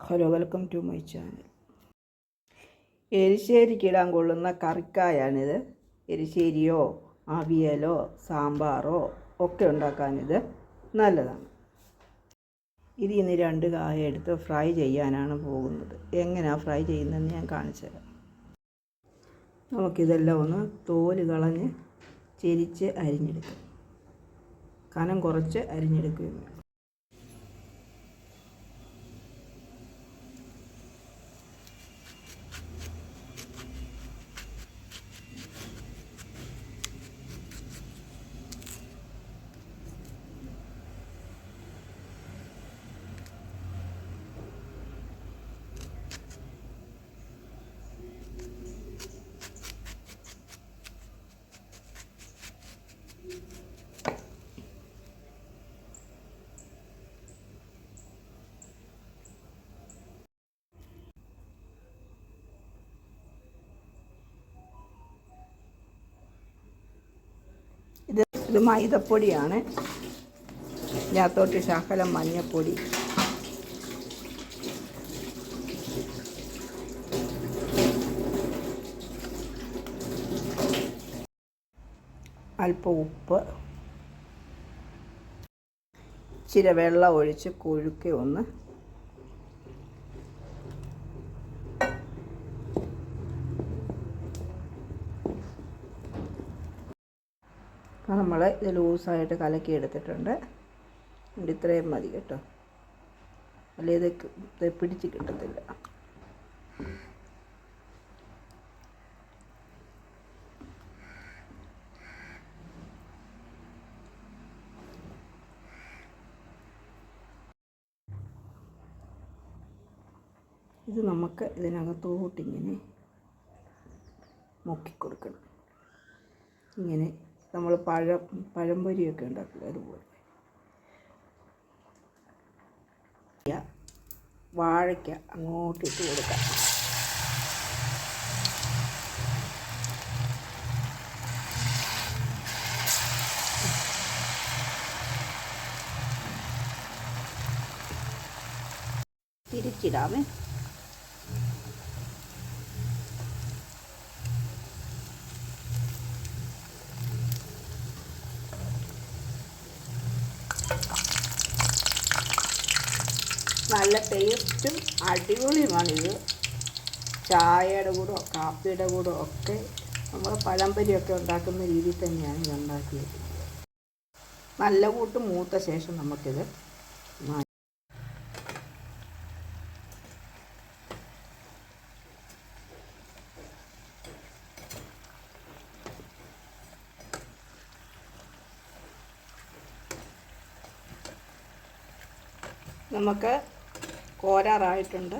Hello welcome to my channel. എരിശ്ശേരിക്കിടാൻ കൊള്ളുന്ന കറിക്കായാണിത്. എരിശ്ശേരിയോ അവിയലോ സാമ്പാറോ ഒക്കെ ഉണ്ടാക്കാനിത് നല്ലതാണ്. ഇത് ഇന്ന് രണ്ട് കായ എടുത്ത് ഫ്രൈ ചെയ്യാനാണ് പോകുന്നത്. എങ്ങനെയാണ് ഫ്രൈ ചെയ്യുന്നതെന്ന് ഞാൻ കാണിച്ചു തരാം. നമുക്കിതെല്ലാം ഒന്ന് തോൽ കളഞ്ഞ് ചെരിച്ച് അരിഞ്ഞെടുക്കാം. കനം കുറച്ച് അരിഞ്ഞെടുക്കുകയും വേണം. ഇത് മൈദപ്പൊടിയാണ്. ഇതിനകത്തോട്ട് ശകലം മഞ്ഞൾപ്പൊടി അല്പം ഉപ്പ്. ഇച്ചിരി വെള്ളം ഒഴിച്ച് കുഴുക്കി ഒന്ന് നമ്മൾ ഇത് ലൂസായിട്ട് കലക്കി എടുത്തിട്ടുണ്ട്. ഇത് ഇത്രയും മതി കേട്ടോ. അല്ലെ ഇത് പിടിച്ച് കിട്ടത്തില്ല. ഇത് നമുക്ക് ഇതിനകത്തോട്ടിങ്ങനെ മുക്കിക്കൊടുക്കണം. ഇങ്ങനെ നമ്മൾ പഴം പഴംപൊരിയൊക്കെ ഉണ്ടാക്കില്ല അതുപോലെ. വാഴയ്ക്ക അങ്ങോട്ട് ഇട്ട് കൊടുക്കാം. തിരിച്ചിടാമേ. നല്ല ടേസ്റ്റും ഇത് ചായയുടെ കൂടെ കാപ്പിയുടെ കൂടെ ഒക്കെ നമ്മൾ പഴംപരിയൊക്കെ ഉണ്ടാക്കുന്ന രീതിയിൽ തന്നെയാണ് ഇത് ഉണ്ടാക്കിയത് നല്ല കൂട്ട് മൂത്ത ശേഷം നമുക്കിത് നമുക്ക് കോരാറായിട്ടുണ്ട്.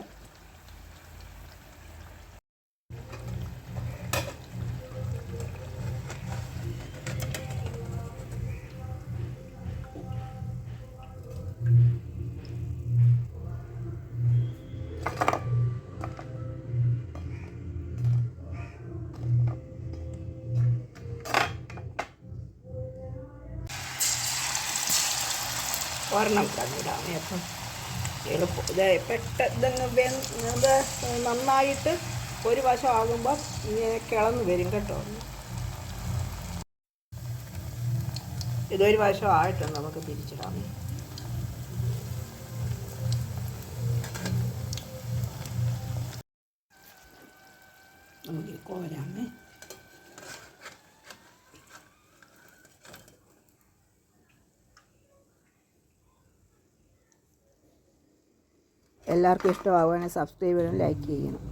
ഒരെണ്ണം കണ്ടിടാം അപ്പം എളുപ്പം. ഇത് പെട്ടെന്ന് ഇത് നന്നായിട്ട് ഒരു വശം ആകുമ്പോൾ ഇങ്ങനെ കിളന്ന് വരും കേട്ടോ. ഇതൊരു വശം ആയിട്ടുണ്ട് നമുക്ക് തിരിച്ചിടാം. നമുക്ക് കോരാമേ. എല്ലാവർക്കും ഇഷ്ടമാവുകയാണെങ്കിൽ സബ്സ്ക്രൈബ് ചെയ്യണം ലൈക്ക് ചെയ്യണം.